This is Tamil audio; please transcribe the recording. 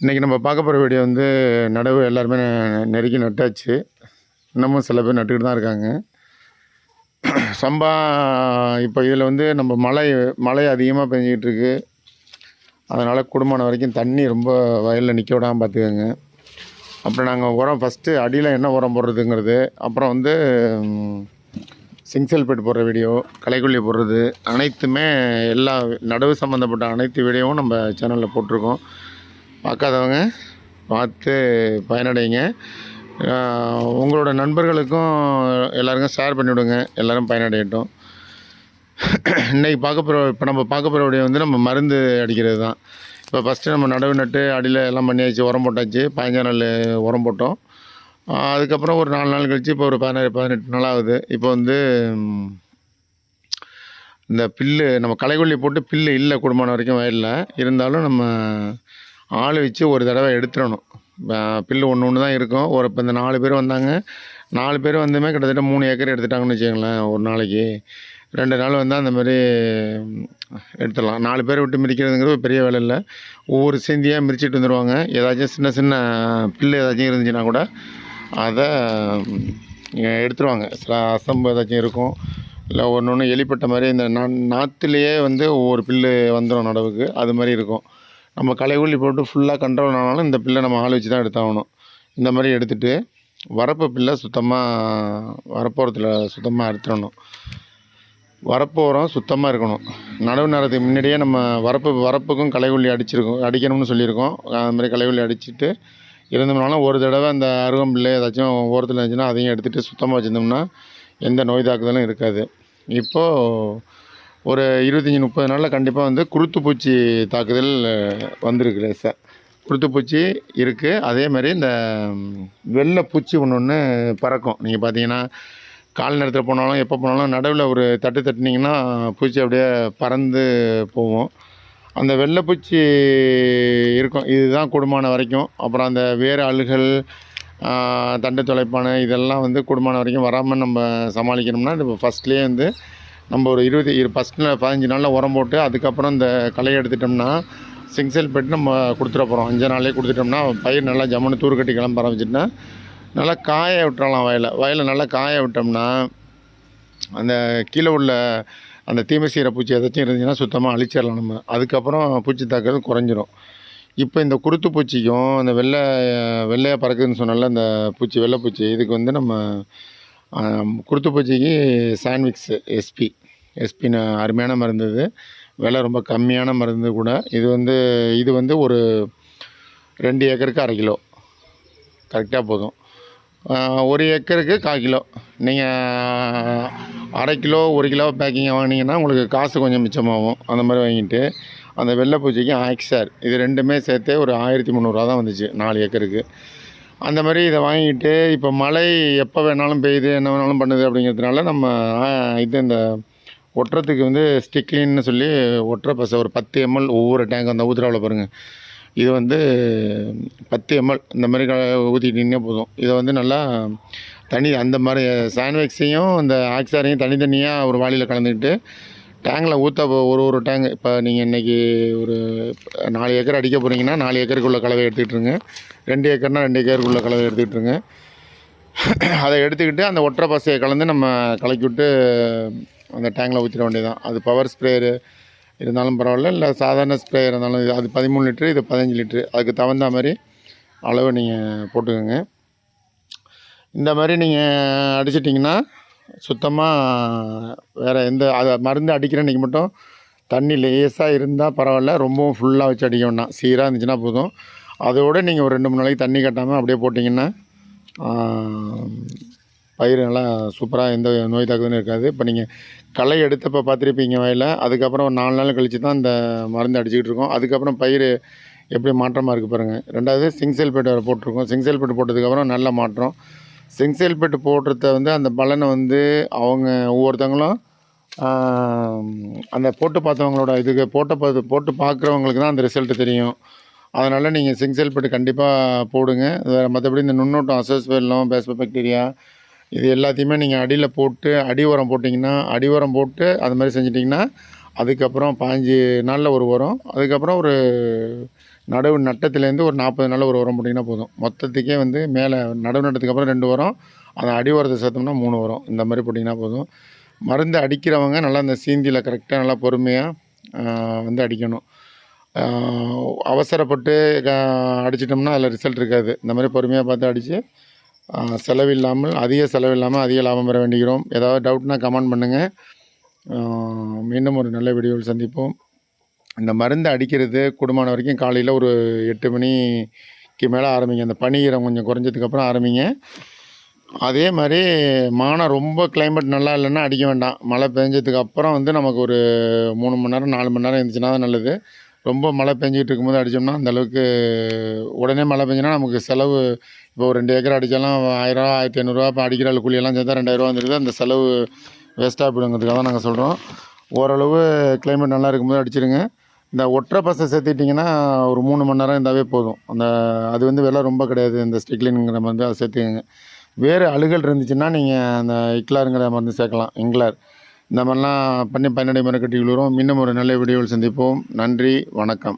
இன்றைக்கி நம்ம பார்க்க போகிற வீடியோ வந்து நடவு எல்லாருமே நெருக்கி நட்டாச்சு. இன்னமும் சில பேர் நட்டுக்கிட்டு தான் இருக்காங்க. சம்பா இப்போ இதில் வந்து நம்ம மழை மழை அதிகமாக பெஞ்சிக்கிட்டு இருக்கு. அதனால் குடும்பம் வரைக்கும் தண்ணி ரொம்ப வயலில் நிற்க விடாமல் பார்த்துக்கோங்க அப்புறம் நாங்கள் உரம் ஃபஸ்ட்டு அடியில் என்ன உரம் போடுறதுங்கிறது அப்புறம் வந்து ம், போடுற வீடியோ களைக்குள்ளி போடுறது அனைத்துமே எல்லா நடவு சம்மந்தப்பட்ட அனைத்து வீடியோவும் நம்ம சேனலில் போட்டிருக்கோம். பார்க்காதவங்க பார்த்து பயனடைங்க. உங்களோட நண்பர்களுக்கும் எல்லாருக்கும் ஷேர் பண்ணிவிடுங்க. எல்லோரும் பயனடையட்டும். இன்றைக்கி பார்க்க போகிற இப்போ நம்ம பார்க்க போகிற வீடியோ வந்து நம்ம மருந்து அடிக்கிறது தான். இப்போ ஃபஸ்ட்டு நம்ம நடவு நட்டு அடியில் எல்லாம் பண்ணியாச்சு உரம் போட்டாச்சு பதினஞ்சு நாள் உரம் போட்டோம். அதுக்கப்புறம் ஒரு நாலு நாள் கழிச்சு இப்போ ஒரு பதினாறு பதினெட்டு நாள் ஆகுது. இப்போ வந்து இந்த பில்லு நம்ம களைக்கொல்லி போட்டு பில்லு இல்லை குடும்பம் வரைக்கும் வயலில். இருந்தாலும் நம்ம ஆள் வச்சு ஒரு தடவை எடுத்துடணும். பில்லு ஒன்று ஒன்று தான் இருக்கும். ஒரு இப்போ இந்த நாலு பேர் வந்தாங்க. நாலு பேர் வந்துமே கிட்டத்தட்ட மூணு ஏக்கர் எடுத்துட்டாங்கன்னு வச்சுக்கோங்களேன் ஒரு நாளைக்கு. ரெண்டு நாள் வந்து அந்த மாதிரி எடுத்துடலாம். நாலு பேர் விட்டு மிதிக்கிறதுங்கிறது பெரிய வேலை இல்லை. ஒவ்வொரு சிந்தியாக மிதிச்சிட்டு வந்துடுவாங்க ஏதாச்சும் சின்ன சின்ன பில்லு ஏதாச்சும் இருந்துச்சுன்னா கூட அதை எடுத்துருவாங்க. சில அசம்பு ஏதாச்சும் இருக்கும். இல்லை ஒன்று ஒன்று எலிப்பட்ட மாதிரி இந்த நா நாற்றுலேயே வந்து ஒவ்வொரு பில்லு வந்துடும் நடவுக்கு. அது மாதிரி இருக்கும். நம்ம களைவுள்ளி போட்டு ஃபுல்லாக கண்ட்ரோல் ஆனாலும் இந்த பில்லை நம்ம ஆள் வச்சு தான் எடுத்தாகணும். இந்த மாதிரி எடுத்துகிட்டு வரப்பு பில்லை சுத்தமாக வரப்போகிறதுல சுத்தமாக அறுத்துடணும் வரப்போகிறோம் சுத்தமாக இருக்கணும். நடவு நேரத்துக்கு முன்னாடியே நம்ம வரப்பு வரப்புக்கும் களைவுள்ளி அடிச்சிருக்கோம் அடிக்கணும்னு சொல்லியிருக்கோம். அது மாதிரி களைக்கொல்லி அடிச்சுட்டு இருந்தோம்னாலும் ஒரு தடவை அந்த அருகம்பிள்ளை ஏதாச்சும் ஓரத்தில் இருந்துச்சுன்னா அதையும் எடுத்துகிட்டு சுத்தமாக வச்சுருந்தோம்னா எந்த நோய் தாக்குதலும் இருக்காது. இப்போது ஒரு இருபத்தஞ்சி முப்பது நாளில் கண்டிப்பாக வந்து குருத்துப்பூச்சி தாக்குதல் வந்திருக்கு லேசாக குருத்துப்பூச்சி இருக்குது அதே மாதிரி இந்த வெள்ளை பூச்சி ஒன்று ஒன்று பறக்கும். நீங்கள் பார்த்தீங்கன்னா கால் நேரத்தில் போனாலும் எப்போ போனாலும் நடுவில் ஒரு தட்டு தட்டினீங்கன்னா பூச்சி அப்படியே பறந்து போவோம் அந்த வெள்ளைப்பூச்சி இருக்கும். இதுதான் குடும்பமான வரைக்கும். அப்புறம் அந்த வேறு அழுகல் தண்டு தொலைப்பானை இதெல்லாம் வந்து குடும்பமான வரைக்கும் வராமல் நம்ம சமாளிக்கணும்னா இப்போ ஃபஸ்ட்லேயே வந்து நம்ம ஒரு இருபது இரு ஃபஸ்ட்டில் பதினஞ்சு நாளில் உரம் போட்டு அதுக்கப்புறம் இந்த களையை எடுத்துட்டோம்னா சிங்சல் பெட்டு நம்ம கொடுத்துட போகிறோம் அஞ்சு நாளே கொடுத்துட்டோம்னா பயிர் நல்லா ஜம்முன்னு தூர் கட்டி கிளம்ப ஆரம்பிச்சிட்டுனா நல்லா காய விட்டுறலாம் வயலை. வயலில் நல்லா காய விட்டோம்னா அந்த கீழே உள்ள அந்த தீமை செய்கிற பூச்சி ஏதாச்சும் இருந்துச்சுன்னா சுத்தமாக அழிச்சிடலாம் நம்ம. அதுக்கப்புறம் பூச்சி தாக்குதல் குறைஞ்சிரும். இப்போ இந்த குருத்து பூச்சிக்கும் இந்த வெள்ளை வெள்ளையாக பறக்குதுன்னு சொன்னால இந்த பூச்சி வெள்ளை பூச்சி இதுக்கு வந்து நம்ம குருத்து பூச்சிக்கு சாண்ட்விக்ஸு எஸ்பி எஸ்பின்னு அருமையான மருந்து இது. விலை ரொம்ப கம்மியான மருந்து கூட. இது வந்து இது வந்து ஒரு ரெண்டு ஏக்கருக்கு அரை கிலோ. கரெக்டாக போதும். ஒரு ஏக்கருக்கு கால் கிலோ. நீங்கள் அரை கிலோ ஒரு கிலோ பேக்கிங் வாங்கினீங்கன்னா உங்களுக்கு காசு கொஞ்சம் மிச்சமாகும். அந்த மாதிரி வாங்கிட்டு அந்த வெள்ளைப்பூச்சிக்கு ஆக்ஸார். இது ரெண்டுமே சேர்த்தே ஒரு ஆயிரத்தி முந்நூறுரூவா தான் வந்துச்சு நாலு ஏக்கருக்கு. அந்த மாதிரி இதை வாங்கிட்டு இப்போ மழை எப்போ வேணாலும் பெய்யுது என்ன வேணாலும் பண்ணுது அப்படிங்கிறதுனால நம்ம இது இந்த ஒட்டுறதுக்கு வந்து ஸ்டிக்லின்னு சொல்லி ஒட்டுற பசை ஒரு பத்து எம்எல் ஒவ்வொரு டேங்க் அந்த ஊத்துறாவில் பாருங்கள் இது வந்து பத்து எம்எல் இந்த மாதிரி க போதும். இதை வந்து நல்லா தனி அந்த மாதிரி சாண்ட்வேக்ஸையும் அந்த ஆக்சாரையும் தனித்தனியாக ஒரு வாளியில் கலந்துக்கிட்டு டேங்கில் ஊற்ற ஒரு ஒரு டேங்க் இப்போ நீங்கள் இன்றைக்கி ஒரு நாலு ஏக்கர் அடிக்க போகிறீங்கன்னா நாலு ஏக்கருக்குள்ள கலவை எடுத்துக்கிட்டுருங்க ரெண்டு ஏக்கர்னால் ரெண்டு ஏக்கருக்குள்ள கலவை எடுத்துக்கிட்டுருங்க அதை எடுத்துக்கிட்டு அந்த ஒற்றை பசையை கலந்து நம்ம கலக்கி விட்டு அந்த டேங்கில் ஊற்றிட வேண்டியதான் அது பவர் ஸ்ப்ரேயரு இருந்தாலும் பரவாயில்ல இல்லை சாதாரண ஸ்ப்ரே இருந்தாலும் இது அது பதிமூணு லிட்ரு இது பதினஞ்சு லிட்ரு அதுக்கு தகுந்த மாதிரி அளவு நீங்கள் போட்டுக்கோங்க. இந்த மாதிரி நீங்கள் அடிச்சிட்டிங்கன்னா சுத்தமாக வேறு எந்த அதை மருந்து அடிக்கிற அன்றைக்கி மட்டும் தண்ணி லேசாக இருந்தால் பரவாயில்ல ரொம்பவும் ஃபுல்லாக வச்சு அடிக்க வேண்டாம். சீராக இருந்துச்சுன்னா போதும். அதோடு நீங்கள் ஒரு ரெண்டு மூணு நாளைக்கு தண்ணி கட்டாமல் அப்படியே போட்டிங்கன்னா பயிர் நல்லா சூப்பராக எந்த நோய் தாக்குதலும் இருக்காது. இப்போ நீங்கள் களை எடுத்தப்போ பார்த்துருப்பீங்க வயலில் அதுக்கப்புறம் ஒரு நாலு நாள் கழித்து தான் இந்த மருந்து அடிச்சுக்கிட்டு இருக்கோம். அதுக்கப்புறம் பயிர் எப்படி மாற்றமாக இருக்குது பாருங்கள் ரெண்டாவது சிங்செல் பேட் வேறு போட்டிருக்கோம். சிங்செல் போட்டதுக்கப்புறம் நல்ல மாற்றம். சிங்செல் பேட் போடுறத வந்து அந்த பலனை வந்து அவங்க ஒவ்வொருத்தவங்களும் அந்த போட்டு பார்த்தவங்களோட இதுக்கு போட்ட பார்த்து போட்டு பார்க்குறவங்களுக்கு தான் அந்த ரிசல்ட் தெரியும். அதனால் நீங்கள் சிங்செல் கண்டிப்பாக போடுங்க. வேறு மற்றபடி இந்த நுண்ணோட்டம் அசோஸ்பெல்லம் பேஸ்போ பாக்டீரியா இது எல்லாத்தையுமே நீங்கள் அடியில் போட்டு அடி உரம் போட்டிங்கன்னா அடி உரம் போட்டு அது மாதிரி செஞ்சிட்டிங்கன்னா அதுக்கப்புறம் பாஞ்சு நாளில் ஒரு உரம் அதுக்கப்புறம் ஒரு நடவு நட்டத்துலேருந்து ஒரு நாற்பது நாளில் ஒரு உரம் போட்டிங்கன்னா போதும். மொத்தத்துக்கே வந்து மேலே நடவு நட்டதுக்கு அப்புறம் ரெண்டு உரம் அந்த அடி உரத்தை சேர்த்தோம்னா மூணு உரம் இந்த மாதிரி போட்டிங்கன்னா போதும். மருந்து அடிக்கிறவங்க நல்லா அந்த சீந்தியில் கரெக்டாக நல்லா பொறுமையாக வந்து அடிக்கணும். அவசரப்பட்டு க- அடிச்சிட்டோம்னா அதில் ரிசல்ட் இருக்காது. இந்த மாதிரி பொறுமையாக பார்த்து அடித்து செலவில்லாமல் அதிக செலவில்லாமல் அதிக லாபம் பெற வேண்டுகிறோம். ஏதாவது டவுட்னா கமெண்ட் பண்ணுங்கள் மீண்டும் ஒரு நல்ல வீடியோவில் சந்திப்போம். இந்த மருந்து அடிக்கிறது குடும்பம் வரைக்கும் காலையில் ஒரு எட்டு மணிக்கு மேலே ஆரம்பிங்க. அந்த பனி ஈரம் கொஞ்சம் குறைஞ்சதுக்கப்புறம் ஆரம்பிங்க. அதே மாதிரி மானம் ரொம்ப கிளைமேட் நல்லா இல்லைன்னா அடிக்க வேண்டாம். மழை பெஞ்சதுக்கு அப்புறம் வந்து நமக்கு ஒரு மூணு மணி நேரம் நாலு மணி நேரம் இருந்துச்சுன்னா தான் நல்லது. ரொம்ப மழை பெஞ்சிக்கிட்டு இருக்கும்போது அடித்தோம்னா அந்தளவுக்கு உடனே மழை பெஞ்சுனா நமக்கு செலவு இப்போ ஒரு ரெண்டு ஏக்கர் அடித்தாலும் ரூபா ஆயிரத்தி ஐநூறுரூவா இப்போ அடிக்கிற ஆள் கூலியெல்லாம் ரெண்டாயிரம் ரெண்டாயிரரூவா வந்துருக்குது அந்த செலவு வேஸ்ட்டாக போயிடுங்கிறதுக்காக தான் நாங்கள் சொல்கிறோம் ஓரளவு கிளைமேட் நல்லா இருக்கும்போது அடிச்சிருங்க. இந்த ஒற்றை பசை சேர்த்துட்டிங்கன்னா ஒரு மூணு மணி நேரம் இருந்தாவே போதும். அந்த அது வந்து விலை ரொம்ப கிடையாது. இந்த ஸ்டிக்லின்ங்கிற மருந்து அதை சேர்த்துக்கங்க. வேறு அழுகல் இருந்துச்சுன்னா நீங்கள் அந்த இக்லாருங்கிற மருந்து சேர்க்கலாம். இங்கிலார் இந்த மாதிரிலாம் பண்ணி பயனடை முறை கட்டி விழுறோம் இன்னும் ஒரு நல்ல வீடியோவில் சந்திப்போம். நன்றி வணக்கம்.